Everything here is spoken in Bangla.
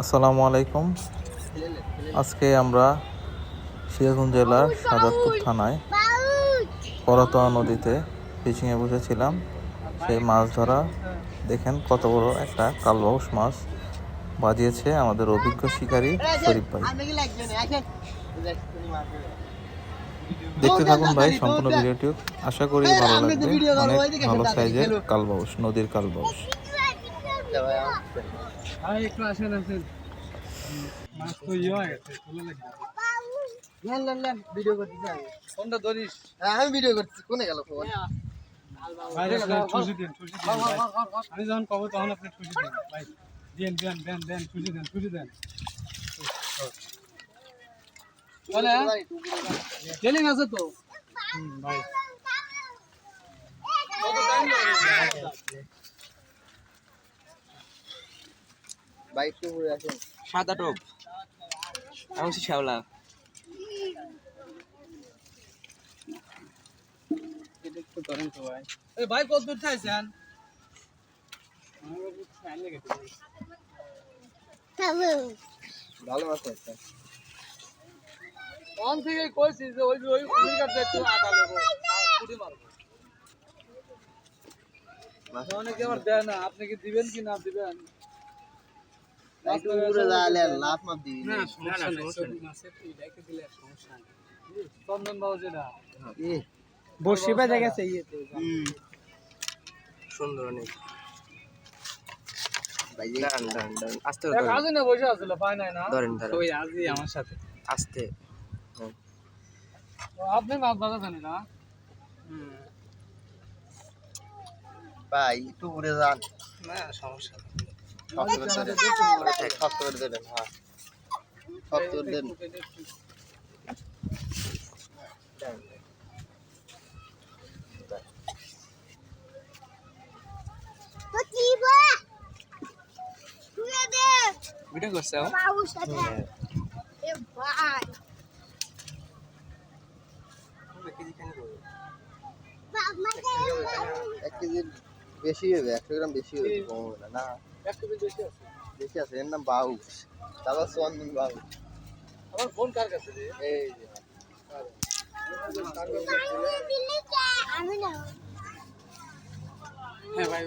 আসসালামু আলাইকুম। আজকে আমরা সিরাজগঞ্জ জেলার সাজাদপুর থানায় করতোয়া নদীতে ফিশিংয়ে বসেছিলাম। সেই মাছ ধরা দেখেন কত বড় একটা কালবাউস মাছ বাজিয়েছে আমাদের অভিজ্ঞ শিকারী শরীফ ভাই। দেখতে থাকুন ভাই, সম্পূর্ণ ভিডিওটি। আশা করি ভালো লাগবে। অনেক ভালো সাইজের কালবাউস, নদীর কালবাউস। আরে একটু আসেন আসেন। মাছ তো ইয়ে হয়ে গেছে চলে লাগবে লেন লেন লেন ভিডিও করতেছি আমি ফোনটা ধরিস। হ্যাঁ, আমি ভিডিও করতেছি কোনে গেল ফোন ভাই। আমি যখন কব তখন আপনি ঠুসি দিন ভাই। দেন দেন দেন দেন ঠুসি দেন ঠুসি দেন। বলে ট্রেনিং আছে তো? ভাই। বাইক তো ঘুরে আসেন সাদা টোপ আমি শ্যাওলা। একটু ধরেন তো ভাই এই ভাই কত দূর চাইছেন ভালো মাছ একটা। অন থেকে কইছি যে ওই ওই ওই কাটতে একটু আটা নেব। পুটি মারবো। অনেকে আবার দেয় না। আপনি কি দিবেন কি না দিবেন? একটু ঘুরে যাইলেন লাভ মাপ দিবি। না সমস্যা নেই। মাছের তুই ডাইকে দিলে সমস্যা নেই। চন্দন বাবু যেটা। এ। বসি গেছে ইয়েতে সুন্দর অনেক। ভাই দাঁড়ান দাঁড়ান দাঁড়ান। আস্তে করে এক ধরেন আজই না বসে আছিল পায় নাই না। ধরেন ধরেন। ওই আজই আমার সাথে। আস্তে। আপনি মাছ ভাজা জানেন না ভাই একটু ঘুরে যান। না সমস্যা। শক্ত করে ধরেন শক্ত করে ধরেন হ্যাঁ শক্ত করে ধরেন ভিডিও করছে ও? এক কেজি বেশি হবে একশো গ্রাম বেশি হবে কম হবে না না একটু বেশি আছে? এর নাম বাউস দাদা চন্দন বাউস আমার ফোন কার কাছে রে? এই যে। হ্যাঁ ভাই